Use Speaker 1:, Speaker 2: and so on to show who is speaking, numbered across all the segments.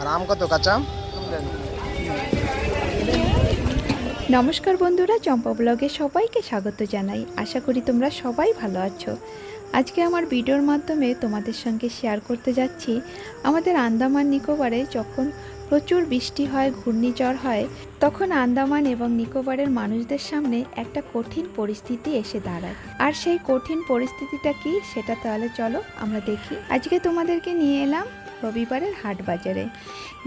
Speaker 1: আর আম কত, কাঁচা
Speaker 2: নমস্কার বন্ধুরা, চম্পা ব্লগে সবাইকে স্বাগত জানাই। আশা করি তোমরা সবাই ভালো আছো। আজকে আমার ভিডিওর মাধ্যমে তোমাদের সঙ্গে শেয়ার করতে যাচ্ছি। আমাদের আন্দামান নিকোবরে যখন প্রচুর বৃষ্টি হয়, ঘূর্ণিঝড় হয়, তখন আন্দামান এবং নিকোবরের মানুষদের সামনে একটা কঠিন পরিস্থিতি এসে দাঁড়ায়। আর সেই কঠিন পরিস্থিতিটা কি, সেটা তাহলে চলো আমরা দেখি। আজকে তোমাদেরকে নিয়ে এলাম রবিবারের হাট বাজারে।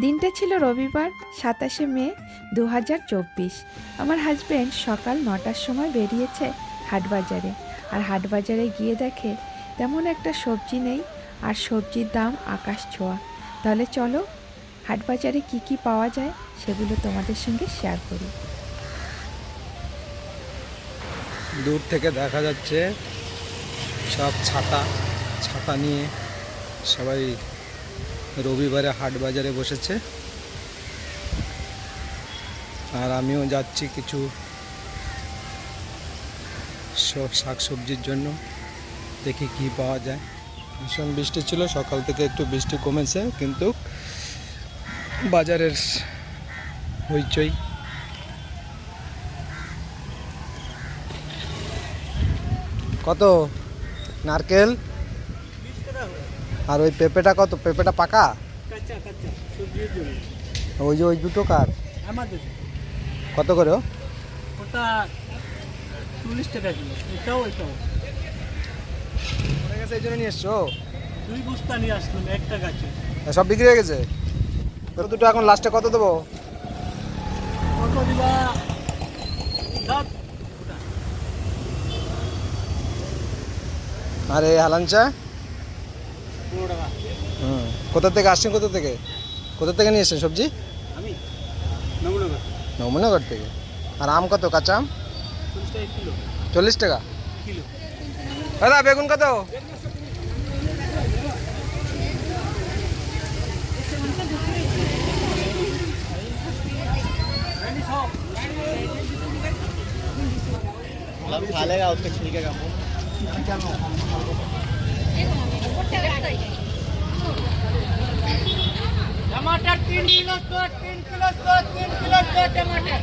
Speaker 2: দিনটা ছিল রবিবার, সাতাশে মে দু হাজার চব্বিশ। আমার হাজব্যান্ড সকাল নটার সময় বেরিয়েছে হাটবাজারে আর হাটবাজারে গিয়ে দেখে তেমন একটা সবজি নেই আর সবজির দাম আকাশ ছোঁয়া। তাহলে চলো হাটবাজারে কী কী পাওয়া যায় সেগুলো তোমাদের সঙ্গে শেয়ার করি।
Speaker 1: দূর থেকে দেখা যাচ্ছে সব ছাতা ছাতা নিয়ে সবাই রবিবারে হাট বাজারে বসেছে। আর আমিও যাচ্ছি কিছু সব শাক সবজির জন্য। দেখি কি পাওয়া যায়। ভীষণ বৃষ্টি ছিল, সকাল থেকে একটু বৃষ্টি কমেছে, কিন্তু বাজারের হইচই। কত? নারকেল? আর ওই পেঁপেটা কত? পেঁপেটা পাকা? ওই যে ওই দুটো কার? কত করে ও?
Speaker 3: ওটা চল্লিশ টাকা কিলো। এটাও এটাও।
Speaker 1: গেছে এই জন্য নিয়ে এসছো?
Speaker 3: দুই বস্তা নিয়ে আসলাম একটা গাছে।
Speaker 1: সব বিক্রি হয়ে গেছে? তো দুটো এখন লাস্টে কত দেবো?
Speaker 3: কত দিবা?
Speaker 1: আর
Speaker 3: পনেরো টাকা
Speaker 1: হুম কোথা থেকে আসছেন কোথা থেকে কোথা থেকে নিয়ে এসছেন সবজি
Speaker 3: আমি নমনগর
Speaker 1: নমনগর থেকে আর আম কত কাঁচা আম
Speaker 3: চল্লিশ টাকা কিলো
Speaker 1: চল্লিশ টাকা
Speaker 3: কিলো
Speaker 1: দাদা বেগুন কত
Speaker 3: खालेगा उसके छिलके का टमाटर तीन किलो सौ तीन किलो सौ तीन किलो सौ टमाटर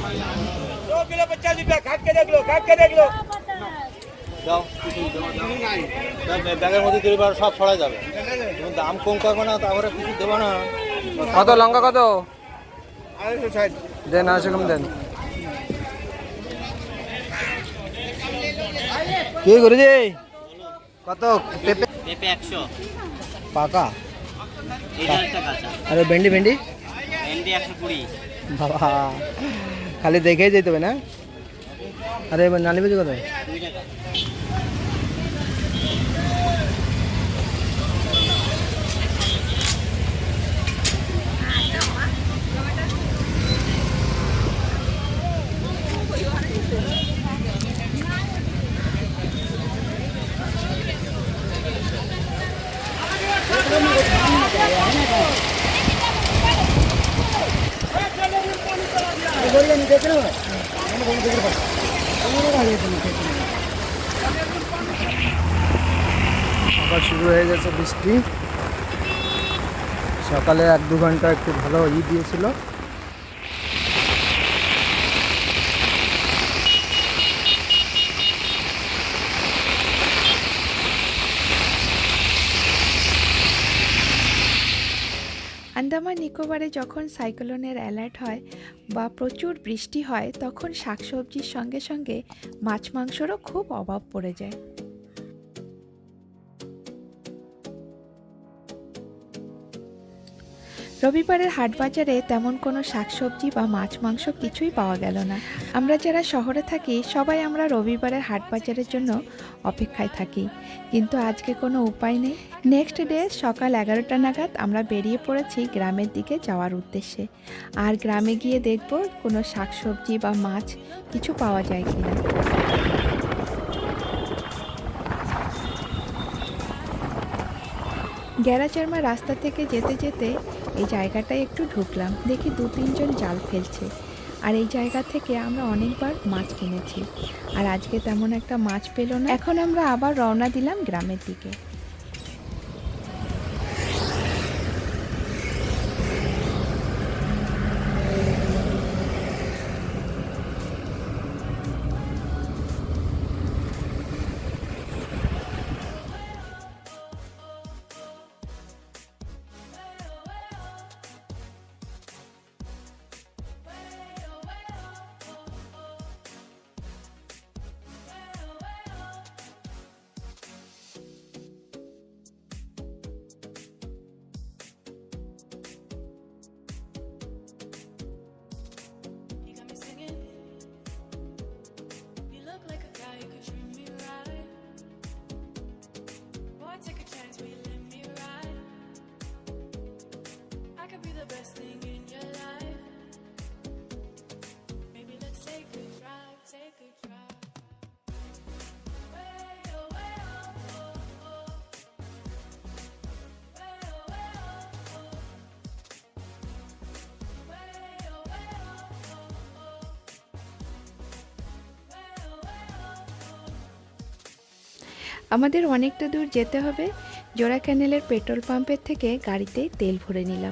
Speaker 3: दो किलो पचास रुपया काट के देख लो काट के देख लो
Speaker 4: ব্যাগের মধ্যে তৈরি করা সব ছড়া যাবে তুমি দাম কম করবে না তারপরে কিছু দেবো না
Speaker 1: কত লঙ্কা কত দেন আড়াইশো কম দেন কি গুরুজি কত পেঁপে
Speaker 5: পেঁপে একশো
Speaker 1: পাকা
Speaker 5: এইটা একটা কাঁচা
Speaker 1: আর ওই ভেন্ডি ভেন্ডি
Speaker 5: ভেন্ডি একশো কুড়ি
Speaker 1: বাবা খালি দেখেই যেতে হবে না? আরে এবার নালি বেজি আবার শুরু হয়ে গেছে বৃষ্টি। সকালে এক দু ঘণ্টা একটু ভালো ই দিয়েছিল।
Speaker 2: আন্দামান নিকোবরে যখন সাইক্লোনের অ্যালার্ট হয় বা প্রচুর বৃষ্টি হয়, তখন শাকসবজির সঙ্গে সঙ্গে মাছ মাংসরও খুব অভাব পড়ে যায়। রবিবারের হাট বাজারে তেমন কোনো শাকসবজি বা মাছ, মাংস কিছুই পাওয়া গেল না। আমরা যারা শহরে থাকি, সবাই আমরা রবিবারের হাট বাজারের জন্য অপেক্ষায় থাকি। কিন্তু আজকে কোনো উপায় নেই। নেক্সট ডে সকাল এগারোটা নাগাদ আমরা বেরিয়ে পড়েছি গ্রামের দিকে যাওয়ার উদ্দেশ্যে। আর গ্রামে গিয়ে দেখব কোনো শাকসবজি বা মাছ কিছু পাওয়া যায় কিনা। গ্যারাচারমা রাস্তা থেকে যেতে যেতে এই জায়গাটায় একটু ঢুকলাম। দেখি দু তিনজন জাল ফেলছে। আর এই জায়গা থেকে আমরা অনেকবার মাছ কিনেছি। আর আজকে তেমন একটা মাছ পেল না। এখন আমরা আবার রওনা দিলাম গ্রামের দিকে। আমাদের অনেকটা দূর যেতে হবে। জোড়া ক্যানেলের পেট্রোল পাম্পের থেকে গাড়িতে তেল ভরে নিলাম।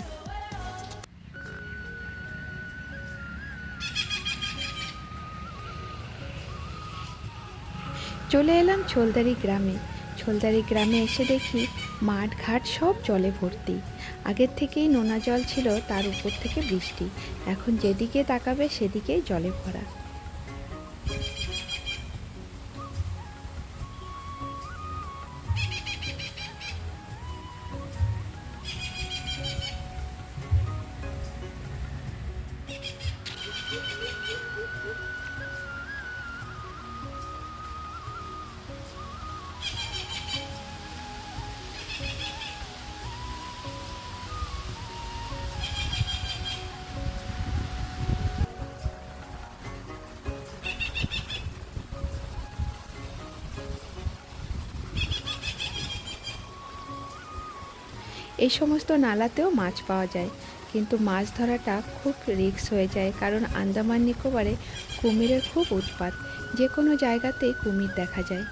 Speaker 2: চলে এলাম ছোলদারি গ্রামে। ছোলদারি গ্রামে এসে দেখি মাঠ, ঘাট সব জলে ভর্তি। আগের থেকেই নোনা জল ছিল, তার উপর থেকে বৃষ্টি। এখন যেদিকে তাকাবে সেদিকেই জলে ভরা। এই সমস্ত নালাতেও মাছ পাওয়া যায়। কিন্তু মাছ ধরাটা খুব রিক্স হয়ে যায় কারণ আন্দামান নিকোবরে কুমিরের খুব উৎপাত। যে কোনো জায়গাতেই কুমির দেখা যায়।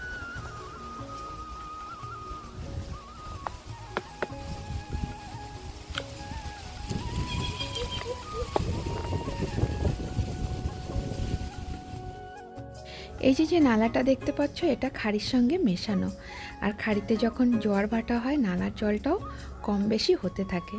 Speaker 2: এই যে যে নালাটা দেখতে পাচ্ছ, এটা খাড়ির সঙ্গে মেশানো। আর খাড়িতে যখন জোয়ার ভাটা হয়, নালার জলটাও কম বেশি হতে থাকে।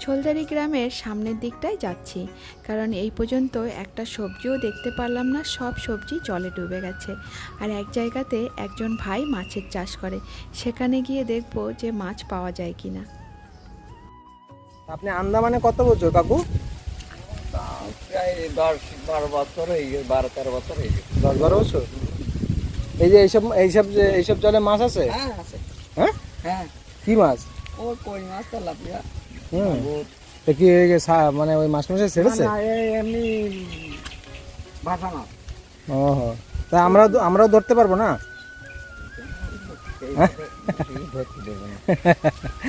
Speaker 2: ছোলদারি গ্রামের সামনের দিকটায় যাচ্ছি কারণ এই পর্যন্ত একটা সবজিও দেখতে পারলাম না সব সবজি জলে ডুবে গেছে। আর এক জায়গাতে একজন ভাই মাছের চাষ করে সেখানে গিয়ে দেখব যে মাছ পাওয়া যায় কি না
Speaker 1: আপনি আন্দামানে কত বছর কাকু?
Speaker 6: প্রায় দশ বারো বছর হয়ে গেছে বারো তেরো বছর হয়ে গেছে।
Speaker 1: দশ বারো বছর? এই যে এইসব এইসব যে এইসব জলে মাছ আছে?
Speaker 6: হ্যাঁ আছে।
Speaker 1: হ্যাঁ?
Speaker 6: হ্যাঁ।
Speaker 1: কি মাছ?
Speaker 6: ও কই মাছ তেলাপিয়া
Speaker 1: হুম। তা কি এই যে সা- মানে ওই মাছ মাসে ছেড়েছে?
Speaker 6: না, এই এমনি ভাষা মাছ।
Speaker 1: ও তা আমরা আমরাও ধরতে পারব না?
Speaker 6: এই ধরতে দেবে না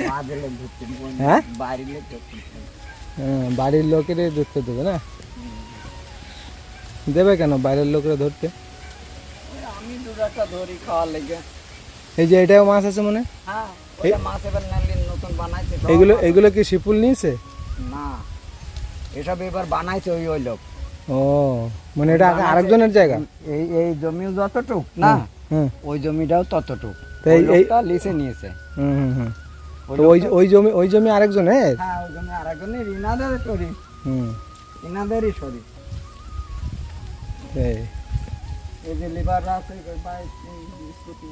Speaker 6: বাদলে ধরতে দেবে না,
Speaker 1: হ্যাঁ?
Speaker 6: বাড়িলে ধরতে দেবে না।
Speaker 1: হ্যাঁ, বাড়ির লোকেরই ধরতে দেবে না? দেবে কেন বাইরের লোকরা ধরতে?
Speaker 6: ওই আমি দু একটা ধরি খাওয়ার লেগে।
Speaker 1: এই যে এটাও মাছ আছে মনে?
Speaker 6: হ্যাঁ। ওইটা মাছ এবার নতুন বানাইছে
Speaker 1: এগুলো এগুলো কি শিপুল নিয়েছে?
Speaker 6: না এসব এবার বানাইছে ওই ওই লোক।
Speaker 1: ও মানে এটা আরেকজনের জায়গা?
Speaker 6: এই এই জমি যতটুক না? ওই জমিটাও ততটুক।
Speaker 1: তো এই- এই-
Speaker 6: লিসে নিয়েছে।
Speaker 1: হুম হুম ওই ওই জমি ওই জমি আরেকজনের?
Speaker 6: হ্যাঁ ওই জমি আরেকজনের ইনাদের করি
Speaker 1: হুম।
Speaker 6: ইনাদেরই সরি
Speaker 1: এই।
Speaker 6: যে লিভার আছে স্কুটি।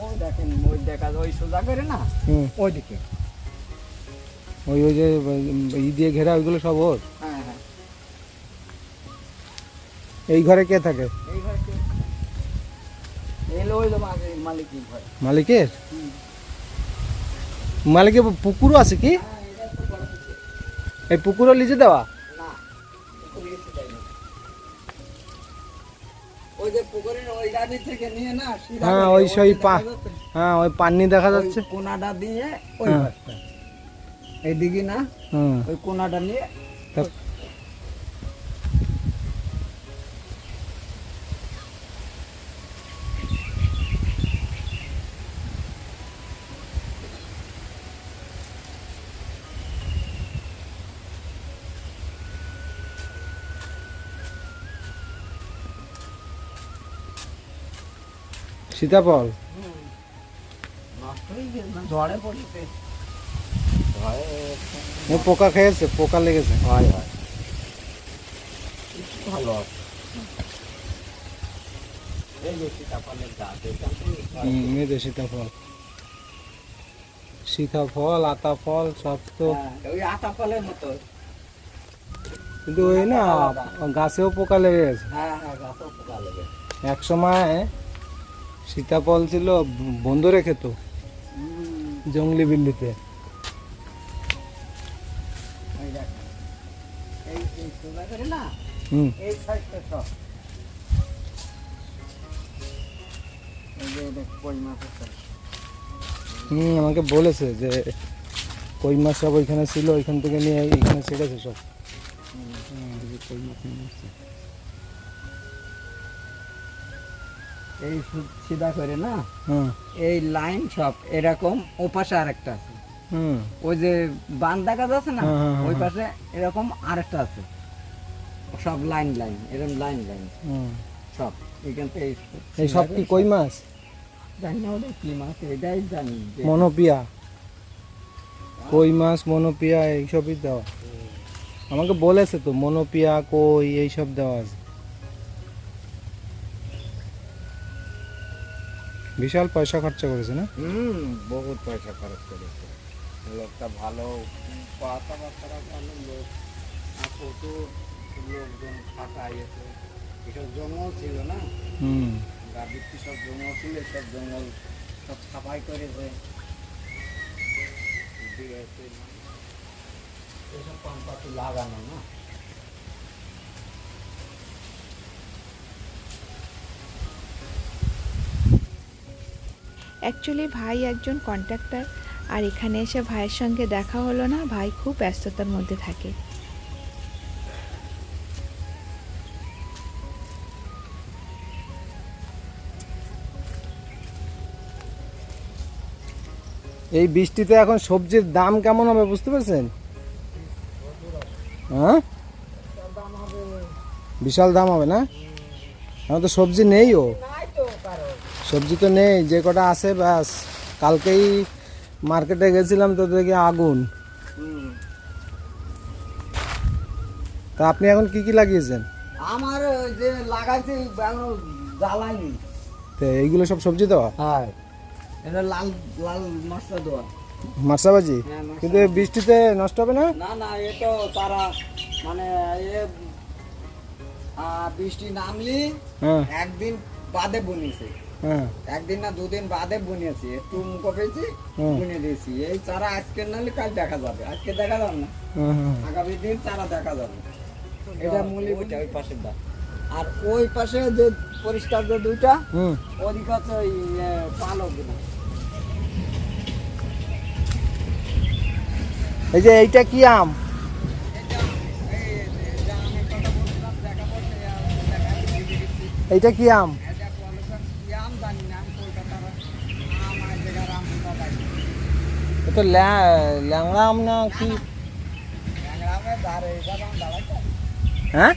Speaker 6: ওই দেখেন ওই দেখা যায় ওই সোজা করে না?
Speaker 1: হুম।
Speaker 6: ওইদিকে।
Speaker 1: ওই ওই যে ই দিয়ে ঘেরা ওইগুলো সব ওর?
Speaker 6: হ্যাঁ হ্যাঁ।
Speaker 1: এই ঘরে কে থাকে?
Speaker 6: এই ঘরে কে? এই লো ওই যে মালিক
Speaker 1: মালিকের মালিকের? পুকুরও আছে কি? এই পুকুরও লিজে দেওয়া?
Speaker 6: যে পুকুরের ওই গাড়ি থেকে নিয়ে না
Speaker 1: হ্যাঁ, ওই সেই পা- হ্যাঁ ওই পানি দেখা যাচ্ছে।
Speaker 6: কোনাটা দিয়ে ওই
Speaker 1: হ্যাঁ।
Speaker 6: পাশটা এইদিকে না ওই কোনাটা নিয়ে
Speaker 1: সীতাফল? ও পোকা খেয়েছে পোকা লেগেছে।
Speaker 6: হয় হয়। ভালো আছে
Speaker 1: সীতাফল। সীতাফল আতা ফল সব তো
Speaker 6: হ্যাঁ, আতা ফলের মতো।
Speaker 1: কিন্তু ওই না গাছেও পোকা লেগে গেছে।
Speaker 6: হ্যাঁ হ্যাঁ গাছও পোকা লেগে
Speaker 1: এক সময় সীতাফল ছিল বন্ধ রেখে তো জঙ্গলি বিল্লিতে হুম। আমাকে বলেছে যে কই মাছ সব ওইখানে ছিল, ওইখান থেকে নিয়ে এইখানে ছেড়েছে সব। কই মাছ
Speaker 6: এই সিধা করে না? এই লাইন সব এরকম ও পাশে আরেকটা আছে। ওই যে বান দেখা যাচ্ছে না
Speaker 1: হ্যাঁ, হ্যাঁ,
Speaker 6: ওই
Speaker 1: হ্যাঁ।
Speaker 6: পাশে এরকম আরেকটা আছে। সব লাইন লাইন এরকম লাইন লাইন। সব এখান থেকে
Speaker 1: এই সব কি কই মাছ?
Speaker 6: জানি না ওটা কি মাছ এটাই জানি
Speaker 1: মনোপিয়া। কই মাছ মনোপিয়া এইসবই দেওয়া। আমাকে বলেছে তো মনোপিয়া কই এইসব দেওয়া আছে। বিশাল পয়সা খরচা করেছে না?
Speaker 6: হুম বহুত পয়সা খরচ করেছে। লোকটা ভালো কথাবার্তা ভালো লোক। আর প্রচুর লোকজন খাটাইয়েছে এসব জঙ্গল ছিল না?
Speaker 1: হুম।
Speaker 6: গাড়িতে সব জঙ্গল ছিল সব জঙ্গল সব সাফাই করেছে। এসব পাম্পাতে লাগানো না?
Speaker 2: অ্যাকচুয়ালি ভাই একজন কন্ট্রাক্টর আর এখানে এসে ভাইয়ের সঙ্গে দেখা হলো না, ভাই খুব ব্যস্ততার মধ্যে থাকে।
Speaker 1: এই বৃষ্টিতে এখন সবজির দাম কেমন হবে বুঝতে পারছেন? হ্যাঁ? বিশাল দাম হবে না? এখন তো সবজি নেই ও সবজি তো নেই যে কটা আছে ব্যাস। কালকেই মার্কেটে গেছিলাম তো দেখি আগুন। তা আপনি এখন কি কি লাগিয়েছেন?
Speaker 6: আমার যে লাগাইছে জ্বালাইনি।
Speaker 1: তো এইগুলো সব সবজি দেওয়া?
Speaker 6: হ্যাঁ। এটা লাল লাল মশলা দেওয়া।
Speaker 1: মার্সাবাজি
Speaker 6: হ্যাঁ,
Speaker 1: কিন্তু বৃষ্টিতে নষ্ট হবে না?
Speaker 6: না না এ তো তারা মানে এ বৃষ্টি নামলি
Speaker 1: হ্যাঁ।
Speaker 6: একদিন বাদে বুনিয়েছে।
Speaker 1: হ্যাঁ
Speaker 6: একদিন না দুদিন বাদে বুনিয়েছি একটু মুখো পেয়েছি বুনে দিয়েছি। এই চারা আজকে নাহলে কাল দেখা যাবে। আজকে দেখা যাবে না।
Speaker 1: হ্যাঁ, হ্যাঁ।
Speaker 6: আগামী দিন চারা দেখা যাবে। এটা মূলি ওইটা ওই পাশের দা। আর ওই পাশে যে পরিষ্কার যে দুইটা
Speaker 1: হুম।
Speaker 6: ওদিকে হচ্ছে ওই পালক
Speaker 1: এই যে এইটা কি আম? এইটা কি আম
Speaker 6: এটা বলেছেন কি আম জানি না আমি কলকাতার আম আর জায়গার আম কোথায়
Speaker 1: এ তো ল্যা- ল্যাংড়া আম না কি? হ্যাঁ?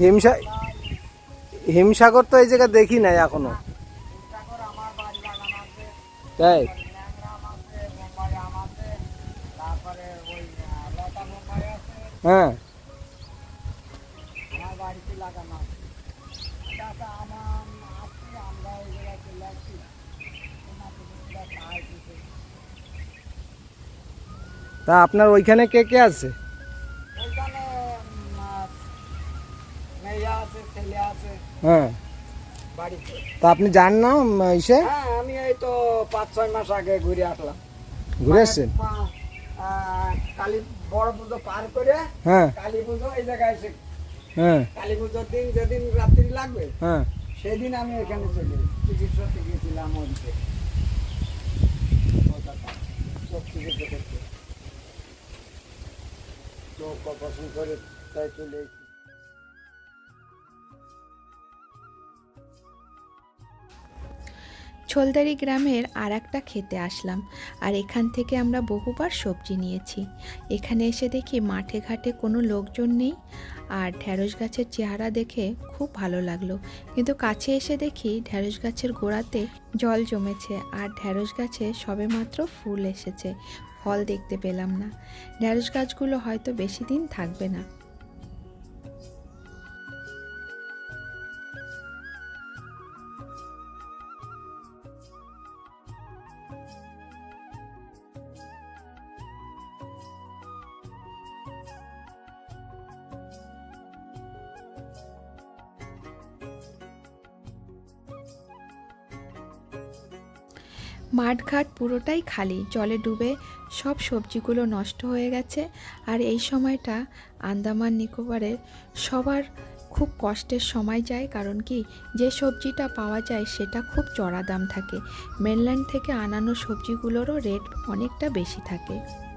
Speaker 1: হিমসা, হিমসাগর তো এই জায়গায় দেখি নাই
Speaker 6: এখনও।
Speaker 1: তাই?
Speaker 6: ল্যাংরাম আছে বোম্বাই আম আছে তারপরে ওই আহ, লতা বোম্বাই আছে
Speaker 1: হ্যাঁ
Speaker 6: আমার বাড়িতে লাগানো আছে তাতে আমার আসছি আমরা ওই জায়গায় চলে আসছি খাই কিছু
Speaker 1: তা আপনার ওইখানে কে কে আছে?
Speaker 6: ওইখানে মেয়ে আছে ছেলে আছে।
Speaker 1: হ্যাঁ। তা আপনি যান না ইসে
Speaker 6: হ্যাঁ আমি এই তো পাঁচ ছয় মাস আগে ঘুরে আসলাম।
Speaker 1: ঘুরে এসছেন
Speaker 6: মানে, কালী বড় পুজো পার করে
Speaker 1: হ্যাঁ।
Speaker 6: কালী পুজো এই জায়গায় এসে
Speaker 1: হ্যাঁ।
Speaker 6: কালী পুজোর দিন যেদিন রাত্রি লাগবে
Speaker 1: হ্যাঁ।
Speaker 6: সেদিন আমি এখানে চলে চিকিৎসাতে গিয়েছিলাম ওদিকে। চোখ চিকিৎসা
Speaker 2: ছোলদারি গ্রামের আর একটা খেতে আসলাম, আর এখান থেকে আমরা বহুবার সবজি নিয়েছি। এখানে এসে দেখি মাঠে ঘাটে কোনো লোকজন নেই, আর ঢ্যাঁড়স গাছের চেহারা দেখে খুব ভালো লাগল। কিন্তু কাছে এসে দেখি ঢ্যাঁড়স গাছের গোড়াতে জল জমেছে, আর ঢ্যাঁড়স গাছে সবেমাত্র ফুল এসেছে। ফল দেখতে পেলাম না। ঢ্যাঁড়স গাছগুলো হয়তো বেশি দিন থাকবে না। মাঠঘাট পুরোটাই খালি, জলে ডুবে সব সবজিগুলো নষ্ট হয়ে গেছে। আর এই সময়টা আন্দামান নিকোবরের সবার খুব কষ্টের সময় যায়, কারণ কি যে সবজিটা পাওয়া যায় সেটা খুব চড়া দাম থাকে। মেনল্যান্ড থেকে আনানো সবজিগুলোরও রেট অনেকটা বেশি থাকে।